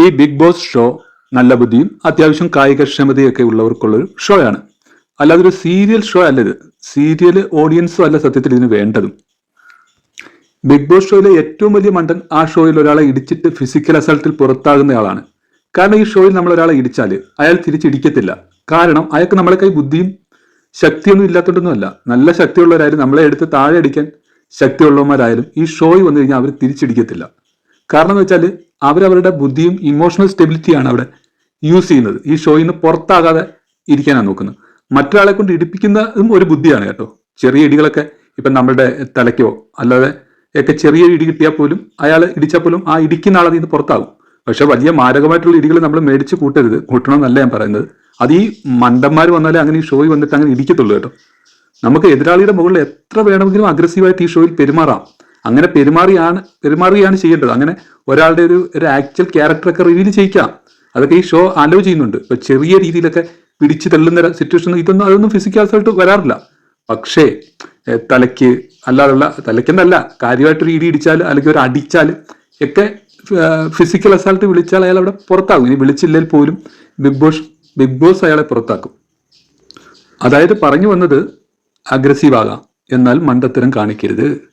ഈ big boss show നല്ല ബുദ്ധിയും അത്യാവശ്യം കായികക്ഷമതയൊക്കെ ഉള്ളവർക്കുള്ളൊരു ഷോയാണ്. അല്ലാതെ ഒരു സീരിയൽ ഷോ അല്ല ഇത്. സീരിയൽ ഓഡിയൻസും അല്ല സത്യത്തിൽ ഇതിന് വേണ്ടതും. ബിഗ് ബോസ് ഷോയിലെ ഏറ്റവും വലിയ മണ്ടൻ ആ ഷോയിൽ ഒരാളെ ഇടിച്ചിട്ട് ഫിസിക്കൽ അസൾട്ടിൽ പുറത്താകുന്നയാളാണ് കാരണം ഈ ഷോയിൽ നമ്മൾ ഒരാളെ ഇടിച്ചാൽ അയാൾ തിരിച്ചിടിക്കത്തില്ല. കാരണം അയാൾക്ക് നമ്മളെ കൈ ബുദ്ധിയും ശക്തിയൊന്നും ഇല്ലാത്തതൊന്നുമല്ല നല്ല ശക്തിയുള്ളവരായാലും നമ്മളെ എടുത്ത് താഴെ അടിക്കാൻ ശക്തിയുള്ളവന്മാരായാലും ഈ ഷോയിൽ വന്നു കഴിഞ്ഞാൽ അവർ തിരിച്ചിടിക്കത്തില്ല. കാരണം എന്ന് വെച്ചാൽ അവരവരുടെ ബുദ്ധിയും ഇമോഷണൽ സ്റ്റെബിലിറ്റിയാണ് അവിടെ യൂസ് ചെയ്യുന്നത്. ഈ ഷോയിൽ നിന്ന് പുറത്താകാതെ ഇരിക്കാനാണ് നോക്കുന്നത്. മറ്റൊരാളെ കൊണ്ട് ഇടിപ്പിക്കുന്നതും ഒരു ബുദ്ധിയാണ് കേട്ടോ. ചെറിയ ഇടികളൊക്കെ ഇപ്പം നമ്മളുടെ തലയ്ക്കോ അല്ലാതെ ഒക്കെ ചെറിയ ഇടി കിട്ടിയാൽ പോലും അയാൾ ഇടിച്ചാൽ പോലും ആ ഇടിക്കുന്ന ആളതിൽ നിന്ന് പുറത്താകും. പക്ഷെ വലിയ മാരകമായിട്ടുള്ള ഇടികൾ നമ്മൾ മേടിച്ച് കൂട്ടരുത്. കൂട്ടണമെന്നല്ല ഞാൻ പറയുന്നത്. അത് ഈ മണ്ടന്മാർ വന്നാലേ അങ്ങനെ ഈ ഷോയിൽ വന്നിട്ട് അങ്ങനെ ഇടിക്കത്തുള്ളൂ കേട്ടോ. നമുക്ക് എതിരാളിയുടെ മുകളിൽ എത്ര വേണമെങ്കിലും അഗ്രസീവായിട്ട് ഈ ഷോയിൽ പെരുമാറാം. അങ്ങനെ പെരുമാറിയാണ് പെരുമാറുകയാണ് ചെയ്യേണ്ടത്. അങ്ങനെ ഒരാളുടെ ഒരു ഒരു ആക്ച്വൽ ക്യാരക്ടറൊക്കെ റിവീൽ ചെയ്യിക്കാം. അതൊക്കെ ഈ ഷോ അലോ ചെയ്യുന്നുണ്ട്. ഇപ്പൊ ചെറിയ രീതിയിലൊക്കെ പിടിച്ചു തള്ളുന്ന സിറ്റുവേഷൻ ഇതൊന്നും അതൊന്നും ഫിസിക്കൽ അസൾട്ട് വരാറില്ല. പക്ഷേ തലയ്ക്ക് അല്ലാതുള്ള തലയ്ക്കെന്നല്ല കാര്യമായിട്ടൊരു ഇടി ഇടിച്ചാൽ അല്ലെങ്കിൽ ഒരു അടിച്ചാൽ ഒക്കെ ഫിസിക്കൽ അസാൾട്ട് വിളിച്ചാൽ അയാൾ അവിടെ പുറത്താകും. ഇനി വിളിച്ചില്ലെങ്കിൽ പോലും ബിഗ് ബോസ് ബിഗ് ബോസ് അയാളെ പുറത്താക്കും. അതായത് പറഞ്ഞു വന്നത് അഗ്രസീവ് ആകാം. എന്നാൽ മണ്ടത്തരം കാണിക്കരുത്.